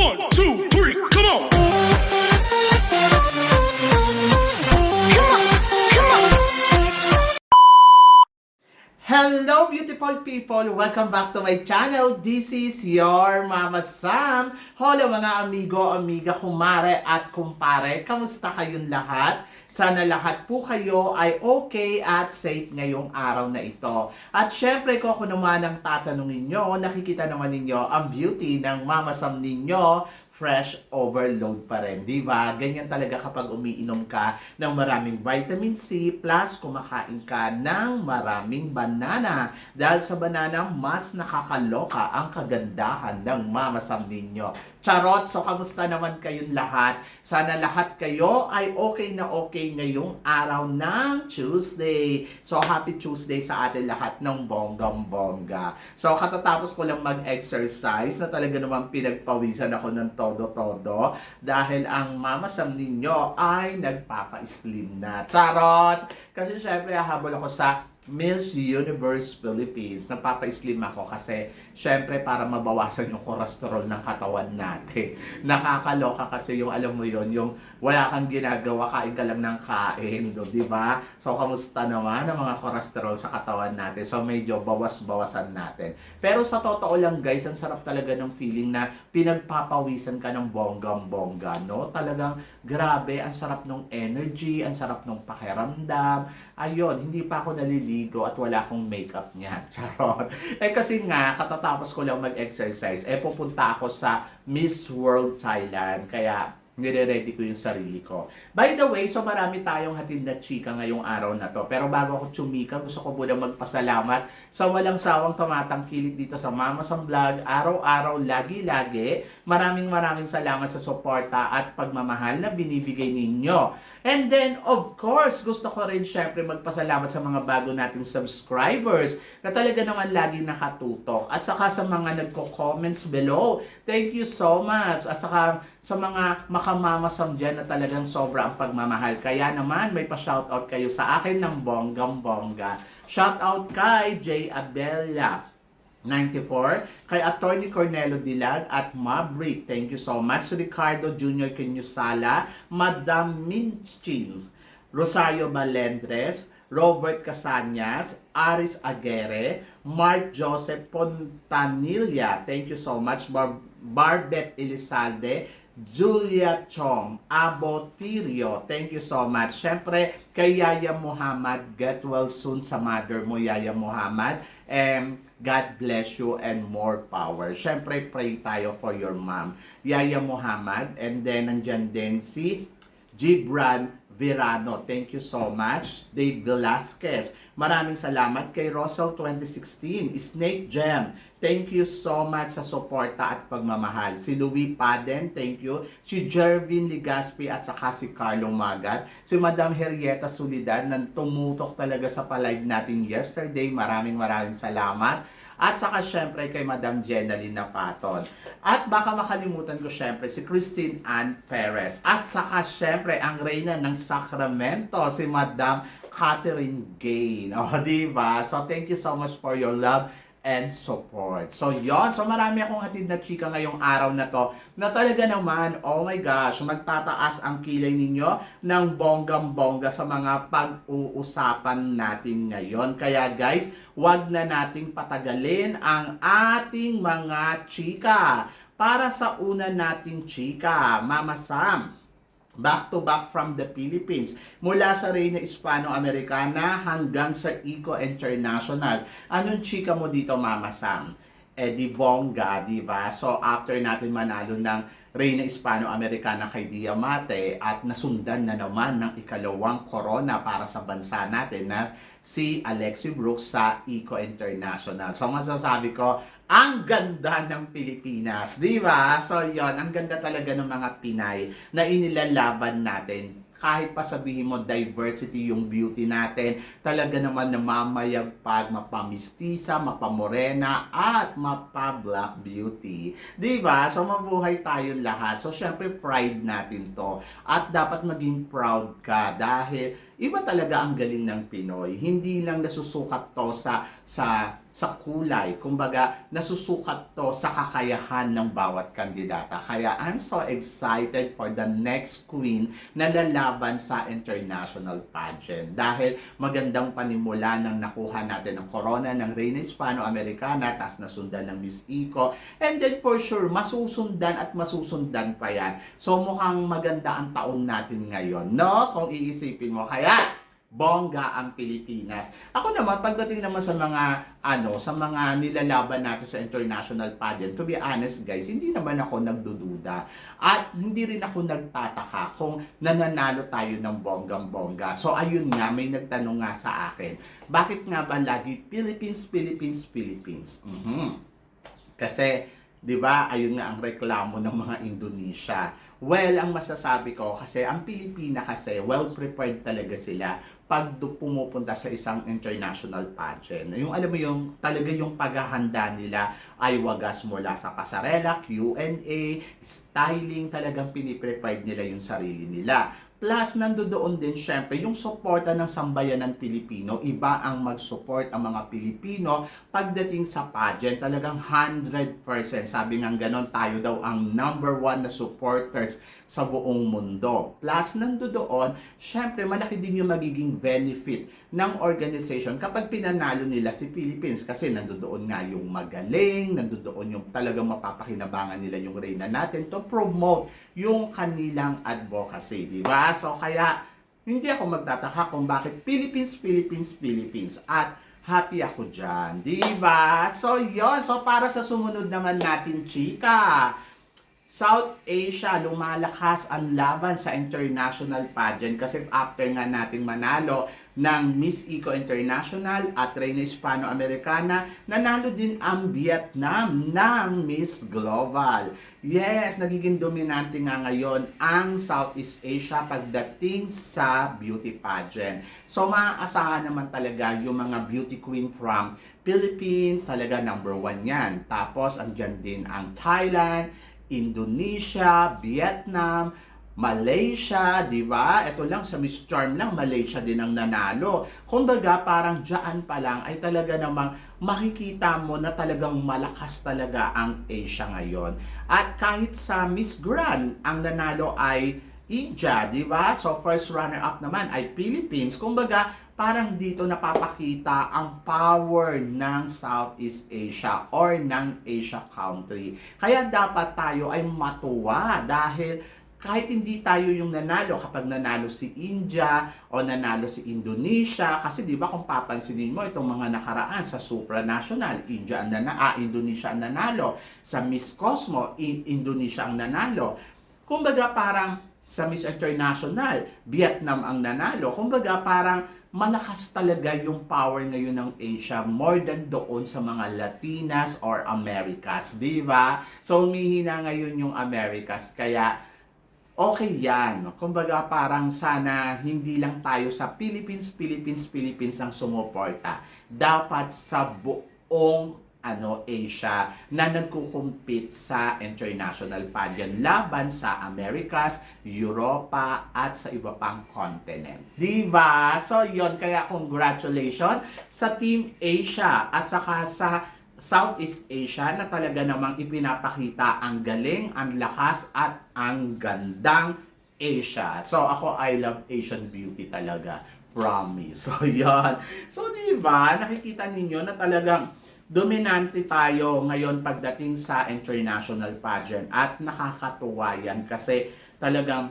One, two, three, come on! Hello beautiful people! Welcome back to my channel. This is your Mama Sam. Hello mga amigo, amiga, kumare at kumpare. Kamusta kayong lahat? Sana lahat po kayo ay okay at safe ngayong araw na ito. At syempre kung ako naman ang tatanungin nyo, nakikita naman ninyo ang beauty ng Mama Sam ninyo fresh overload pa rin, di ba? Ganyan talaga kapag umiinom ka ng maraming vitamin C plus kumakain ka ng maraming banana. Dahil sa banana, mas nakakaloka ang kagandahan ng mamasam ninyo. Charot! So, kamusta naman kayong lahat? Sana lahat kayo ay okay na okay ngayong araw ng Tuesday. So, happy Tuesday sa atin lahat ng bonggang-bongga. So, katatapos ko lang mag-exercise na talaga namang pinagpawisan ako ng todo-todo dahil ang mamasam ninyo ay nagpapa-slim na. Charot! Kasi syempre, habol ako sa Miss Universe Philippines. Nagpapa-slim ako kasi syempre para mabawasan yung cholesterol ng katawan natin. Nakakaloka kasi yung alam mo yon yung wala kang ginagawa, kain ka lang ng kain, do, di ba? So, kamusta naman ang mga cholesterol sa katawan natin? So, medyo bawas-bawasan natin. Pero sa totoo lang guys, ang sarap talaga ng feeling na pinagpapawisan ka ng bonggang-bongga, no? Talagang grabe, ang sarap ng energy, ang sarap ng pakiramdam. Ayun, hindi pa ako naliligo at wala akong makeup niya. Charot. Eh kasi nga, katatapos ko lang mag-exercise, eh pupunta ako sa Miss World Thailand. Kaya nire-ready ko yung sarili ko. By the way, so marami tayong hatid na chika ngayong araw na to. Pero bago ako tsumika, gusto ko muna magpasalamat sa walang sawang tumatangkilik dito sa Mama Sam Vlog. Araw-araw, lagi-lagi. Maraming maraming salamat sa suporta at pagmamahal na binibigay ninyo. And then, of course, gusto ko rin syempre magpasalamat sa mga bago nating subscribers na talaga naman lagi nakatutok. At saka sa mga nagko-comments below. Thank you so much. At saka sa mga makamamasam dyan na talagang sobra ang pagmamahal. Kaya naman, may pa-shoutout kayo sa akin ng bonggang-bongga. Shoutout kay J. Abella. 94, kay Attorney Cornelo Dilag at Maverick. Thank you so much. Ricardo Jr. Kenyusala, Madam Minchin, Rosario Balendres, Robert Casanyas, Aris Aguere, Mark Joseph Pontanilla. Thank you so much. Bar Barbet Elizalde, Julia Chong, Abo Tirio, thank you so much. Siyempre, kay Yaya Muhammad, get well soon sa mother mo, Yaya Muhammad. And God bless you and more power. Siyempre, pray tayo for your mom, Yaya Muhammad. And then, nandyan din si Gibran Virano. Thank you so much. Dave Velasquez. Maraming salamat kay Russell 2016. Snake Gem. Thank you so much sa suporta at pagmamahal. Si Louis Paden, thank you. Si Jervin Ligaspi at saka si Carlo Magat. Si Madam Henrietta Solidad na tumutok talaga sa palive natin yesterday. Maraming maraming salamat. At saka syempre kay Madam Jenaline Napaton. At baka makalimutan ko syempre si Christine Ann Perez. At saka syempre ang reyna ng Sacramento, si Madam Catherine Gain. O, di ba? So, thank you so much for your love and support. So, yon So, marami akong hatid na chika ngayong araw na to na talaga naman, oh my gosh, magtataas ang kilay ninyo ng bonggang-bongga sa mga pag-uusapan natin ngayon. Kaya guys, wag na nating patagalin ang ating mga chika. Para sa una nating chika, Mama Sam, back to back from the Philippines. Mula sa Reina Hispano-Americana hanggang sa Eco International. Anong chika mo dito, Mama Sam? Eh di bongga, di ba? So after natin manalo ng Reina Hispano-Americana kay Diamante at nasundan na naman ng ikalawang corona para sa bansa natin na si Alexi Brooks sa Eco International. So masasabi ko, ang ganda ng Pilipinas, di ba? So yon, ang ganda talaga ng mga Pinay na inilalaban natin kahit pa sabihin mo diversity yung beauty natin, talaga naman namamayagpag, mapamistisa, mapamorena, at mapa-black beauty. Ba? So, mabuhay tayong lahat. So, syempre, pride natin to. At dapat maging proud ka dahil iba talaga ang galing ng Pinoy. Hindi lang nasusukat to sa sa sa kulay. Kumbaga, nasusukat to sa kakayahan ng bawat kandidata. Kaya I'm so excited for the next queen na lalaban sa international pageant. Dahil magandang panimula nang nakuha natin ang corona ng Reina Hispano-Americana, tas nasundan ng Miss Eco. And then for sure, masusundan at masusundan pa yan. So mukhang maganda ang taon natin ngayon, no? Kung iisipin mo. Kaya, bongga ang Pilipinas. Ako naman, pagdating naman sa mga, ano, sa mga nilalaban natin sa international pageant, to be honest guys, hindi naman ako nagdududa. At hindi rin ako nagtataka kung nananalo tayo ng bonggang-bongga. So ayun nga, may nagtanong nga sa akin, bakit nga ba lagi Philippines, Philippines, Philippines? Mhm. Kasi, di ba, ayun nga ang reklamo ng mga Indonesia. Well, ang masasabi ko, kasi ang Pilipina kasi, well prepared talaga sila pag pumupunta sa isang international pageant. Yung alam mo yung talaga yung paghahanda nila ay wagas mula sa pasarela, Q&A, styling, talagang piniprepared nila yung sarili nila. Plus, nandoon din syempre yung suporta ng sambayanan Pilipino. Iba ang mag-support ang mga Pilipino pagdating sa pageant. Talagang 100%. Sabi nga ganon, tayo daw ang number one na supporters sa buong mundo. Plus, nandoon, syempre malaki din yung magiging benefit ng organization kapag pinanalo nila si Philippines. Kasi nandoon nga yung magaling, nandoon yung talagang mapapakinabangan nila yung reyna natin to promote yung kanilang advocacy, di ba? So kaya hindi ako magtataka kung bakit Philippines, Philippines, Philippines at happy ako dyan, di ba? So yon so para sa sumunod naman natin, chika, South Asia, lumalakas ang laban sa international pageant kasi after nga nating manalo ng Miss Eco International at Reina Hispano-Americana, nanalo din ang Vietnam ng Miss Global. Yes, nagiging dominante nga ngayon ang Southeast Asia pagdating sa beauty pageant. So maaasahan naman talaga yung mga beauty queen from Philippines, talaga number one yan. Tapos andyan din ang Thailand, Indonesia, Vietnam, Malaysia, di ba? Ito lang sa Miss Charm lang, Malaysia din ang nanalo. Kumbaga, parang dyan pa lang ay talaga namang makikita mo na talagang malakas talaga ang Asia ngayon. At kahit sa Miss Grand, ang nanalo ay India, di ba? So, first runner-up naman ay Philippines. Kumbaga, parang dito napapakita ang power ng Southeast Asia or ng Asia country. Kaya dapat tayo ay matuwa dahil kahit hindi tayo yung nanalo kapag nanalo si India o nanalo si Indonesia kasi 'di ba kung papansinin mo itong mga nakaraan sa supranational India ang nana ah, Indonesia ang nanalo. Sa Miss Cosmo in Indonesia ang nanalo. Kumbaga parang sa Miss International Vietnam ang nanalo. Kumbaga parang malakas talaga yung power ngayon ng Asia more than doon sa mga Latinas or Americas, di ba? So, umihina ngayon yung Americas, kaya okay yan. Kumbaga parang sana hindi lang tayo sa Philippines, Philippines, Philippines ang sumuporta. Dapat sa buong ano Asia na nagkukumpit sa international pageant laban sa Americas, Europa at sa iba pang continent. 'Di ba? So 'yon kaya congratulations sa Team Asia at saka sa Southeast Asia na talaga namang ipinapakita ang galing, ang lakas at ang gandang Asia. So ako I love Asian beauty talaga. Promise. So yan. So di ba nakikita ninyo na talagang dominante tayo ngayon pagdating sa international pageant at nakakatuwa yan kasi talagang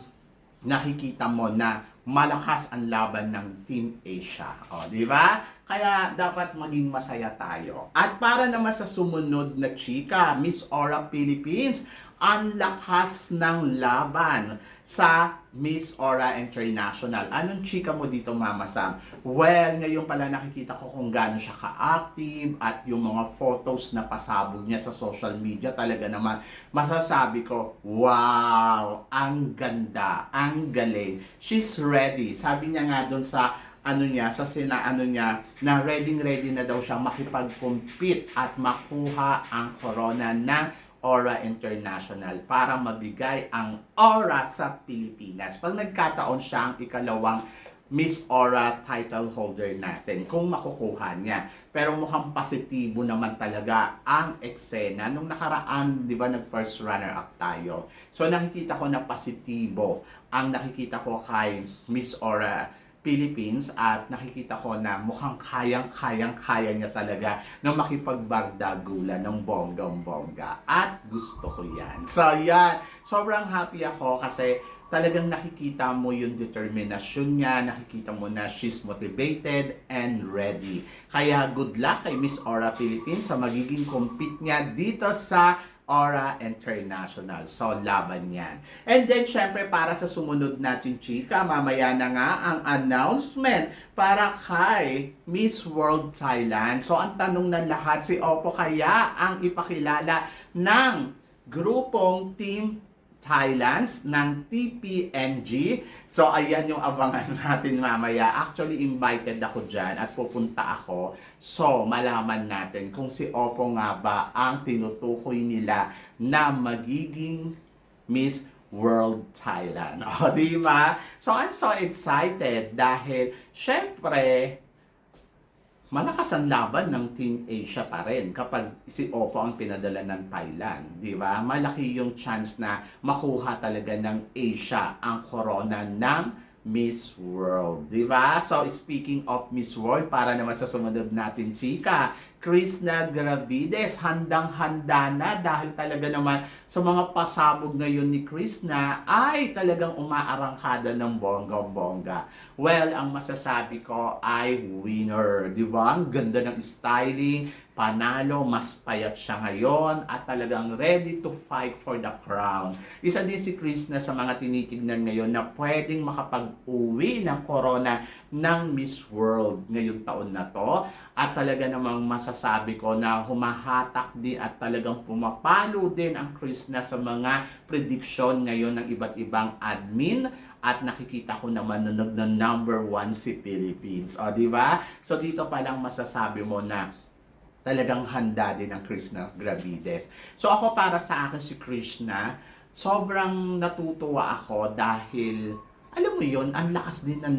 nakikita mo na malakas ang laban ng Team Asia. O, di ba? Kaya dapat maging masaya tayo. At para naman sa sumunod na chika, Miss Aura Philippines, ang lakas ng laban sa Miss Aura International. Anong chika mo dito, Mama Sam? Well, ngayon pala nakikita ko kung gaano siya ka-active at yung mga photos na pasabog niya sa social media talaga naman masasabi ko, wow, ang ganda, ang galing. She's ready. Sabi niya nga doon sa ano niya, sa sina ano niya, na ready ready na daw siya makipag-compete at makuha ang corona ng Aura International para mabigay ang aura sa Pilipinas. Pag nagkataon siya ang ikalawang Miss Aura title holder natin kung makukuha niya. Pero mukhang positibo naman talaga ang eksena. Nung nakaraan, di ba, nag-first runner-up tayo. So nakikita ko na positibo ang nakikita ko kay Miss Aura Philippines at nakikita ko na mukhang kayang-kayang-kaya niya talaga na makipagbardagulan ng bonggang-bongga. At gusto ko yan. So yan, sobrang happy ako kasi talagang nakikita mo yung determinasyon niya, nakikita mo na she's motivated and ready. Kaya good luck kay Miss Aura Philippines sa magiging compete niya dito sa Aura International. So, laban yan. And then, syempre, para sa sumunod natin, chika, mamaya na nga ang announcement para kay Miss World Thailand. So, ang tanong ng lahat, si Oppo kaya ang ipakilala ng grupong Team Thailands ng TPNG. So, ayan yung abangan natin mamaya. Actually, invited ako dyan at pupunta ako. So, malaman natin kung si Oppo nga ba ang tinutukoy nila na magiging Miss World Thailand. O, di ba? So, I'm so excited dahil, syempre, malakas ang laban ng Team Asia pa rin kapag si Oppo ang pinadala ng Thailand, di ba? Malaki yung chance na makuha talaga ng Asia ang corona ng Miss World, di ba? So, speaking of Miss World, para naman sa sumunod natin, chika, Krishna Gravides, handang-handa na dahil talaga naman sa mga pasabog ngayon ni Krishna ay talagang umaarangkada ng bongga-bongga. Well, ang masasabi ko ay winner, di ba? Ang ganda ng styling, panalo, mas payat siya ngayon at talagang ready to fight for the crown. Isa din si Krishna sa mga tinitignan ngayon na pwedeng makapag-uwi ng corona ng Miss World ngayong taon na to. At talaga namang masasabi ko na humahatak din at talagang pumapalo din ang Krishna sa mga prediction ngayon ng iba't ibang admin at nakikita ko naman na na number one si Philippines. O, di ba? So, dito pa lang masasabi mo na talagang handa din ang Krishna Gravides. So ako para sa akin si Krishna, sobrang natutuwa ako dahil alam mo yon ang lakas din ng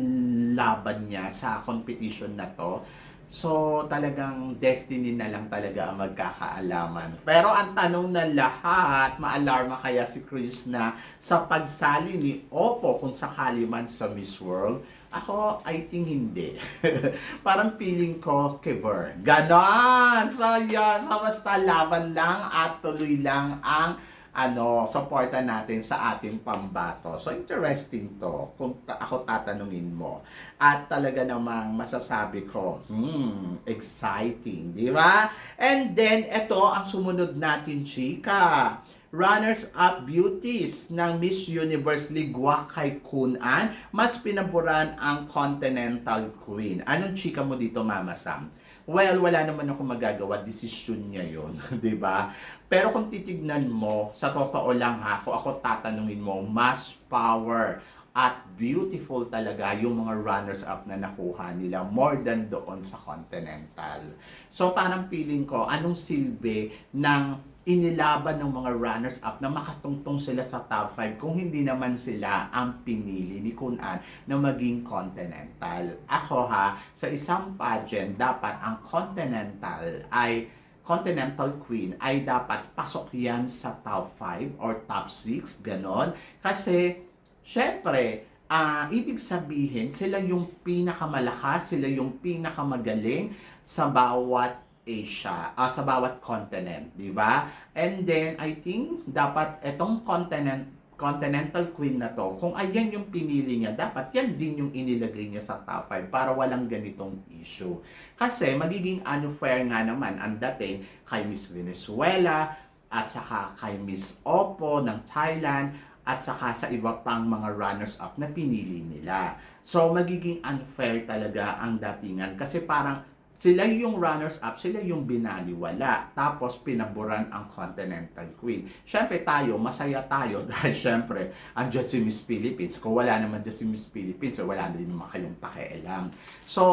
laban niya sa competition na to. So, talagang destiny na lang talaga ang magkakaalaman. Pero ang tanong na lahat, maalarma kaya si Krishna sa pagsali ni Oppo kung sakali man sa Miss World? Ako, I think hindi. Parang feeling ko, Kiver. Ganon! So, yun. So, basta laban lang at tuloy lang ang ano, suporta natin sa ating pambato. So, interesting to kung ta- ako tatanungin mo. At talaga namang masasabi ko, hmm, exciting, di ba? And then, ito ang sumunod natin, chika runners-up beauties ng Miss Universe Ligwa kay Kunan, mas pinaboran ang Continental Queen. Anong chika mo dito, Mama Sam? Well, wala naman ako magagawa. Desisyon niya yun. ba? Pero kung titignan mo, sa totoo lang ha, kung ako tatanungin mo, mas power at beautiful talaga yung mga runners-up na nakuha nila more than doon sa Continental. So parang feeling ko, anong silbi ng inilaban ng mga runners-up na makatungtong sila sa top 5 kung hindi naman sila ang pinili ni Kunan na maging Continental. Ako ha, sa isang pageant, dapat ang Continental ay Continental Queen ay dapat pasok yan sa top 5 or top 6, ganon. Kasi, syempre, ah ibig sabihin, sila yung pinakamalakas, sila yung pinakamagaling sa bawat Asia, ah, sa bawat continent, di ba? And then, I think, dapat itong continent, Continental Queen na to, kung ayan yung pinili niya, dapat yan din yung inilagay niya sa top 5 para walang ganitong issue. Kasi magiging unfair nga naman ang dating kay Miss Venezuela at saka kay Miss Oppo ng Thailand at saka sa iba pang mga runners-up na pinili nila. So, magiging unfair talaga ang datingan kasi parang Sila yung runners-up, sila yung binaliwala. Tapos pinaboran ang Continental Queen. Siyempre tayo, masaya tayo dahil siyempre, andyan si Miss Philippines. Kung wala naman si Miss Philippines, so wala din naman kayong pakialam. So,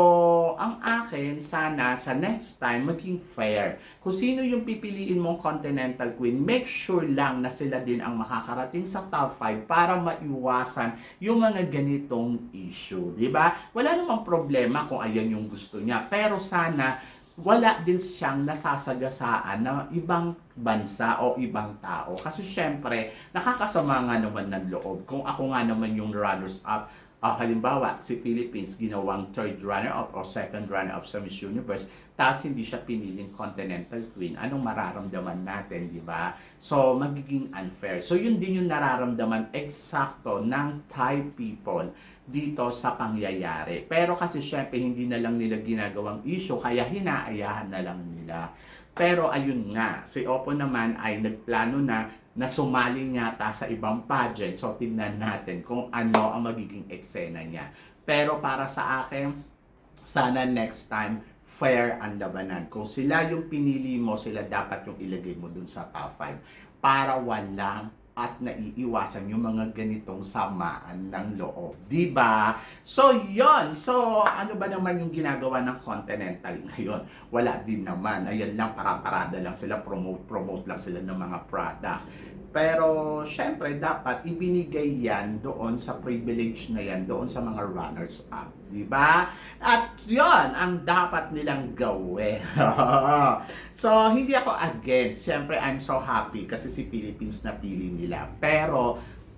ang akin, sana sa next time, maging fair. Kung sino yung pipiliin mong Continental Queen, make sure lang na sila din ang makakarating sa top 5 para maiwasan yung mga ganitong issue. Ba? Wala namang problema kung ayan yung gusto niya. Pero sana wala din siyang nasasagasaan na ibang bansa o ibang tao. Kasi syempre, nakakasama nga naman ng loob. Kung ako nga naman yung runners-up, ah, halimbawa, si Philippines ginawang third runner-up or second runner-up sa Miss Universe, tapos hindi siya piniling Continental Queen, anong mararamdaman natin, di ba? So, magiging unfair. So, yun din yung nararamdaman eksakto ng Thai people dito sa pangyayari. Pero kasi syempre, hindi na lang nila ginagawang issue, kaya hinaayahan na lang nila. Pero ayun nga, si Oppo naman ay nagplano na na sumali yata sa ibang pageant. So, tingnan natin kung ano ang magiging eksena niya. Pero para sa akin, sana next time, fair ang labanan. Kung sila yung pinili mo, sila dapat yung ilagay mo dun sa top 5 para walang at naiiwasan yung mga ganitong samaan ng loob. Ba? So, yon So, ano ba naman yung ginagawa ng Continental ngayon? Wala din naman. Ayan lang, para-parada lang sila, promote-promote lang sila ng mga product. Pero, syempre, dapat ibinigay yan doon sa privilege na yan, doon sa mga runners-up. Di ba? At yon ang dapat nilang gawin. so, hindi ako against. Syempre, I'm so happy kasi si Philippines napili nila. Pero,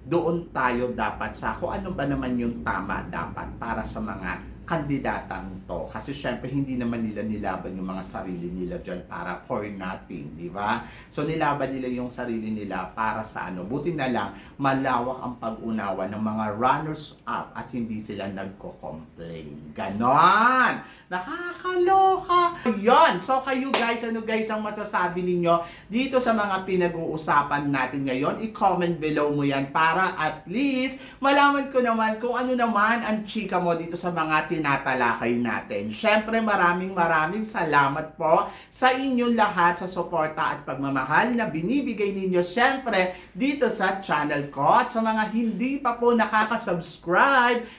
doon tayo dapat sa kung ano ba naman yung tama dapat para sa mga kandidatang to. Kasi syempre, hindi naman nila nilaban yung mga sarili nila dyan para for nothing, di ba? So, nilaban nila yung sarili nila para sa ano. Buti na lang, malawak ang pag-unawa ng mga runners-up at hindi sila nagko-complain. Ganon! Nakakaloka! Yon! So, kayo guys, ano guys ang masasabi ninyo dito sa mga pinag-uusapan natin ngayon? I-comment below mo yan para at least malaman ko naman kung ano naman ang chika mo dito sa mga tinatalakay natin. Syempre, maraming maraming salamat po sa inyong lahat sa suporta at pagmamahal na binibigay ninyo syempre dito sa channel ko at sa mga hindi pa po nakaka-subscribe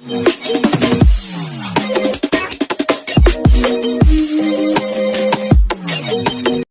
Thank you.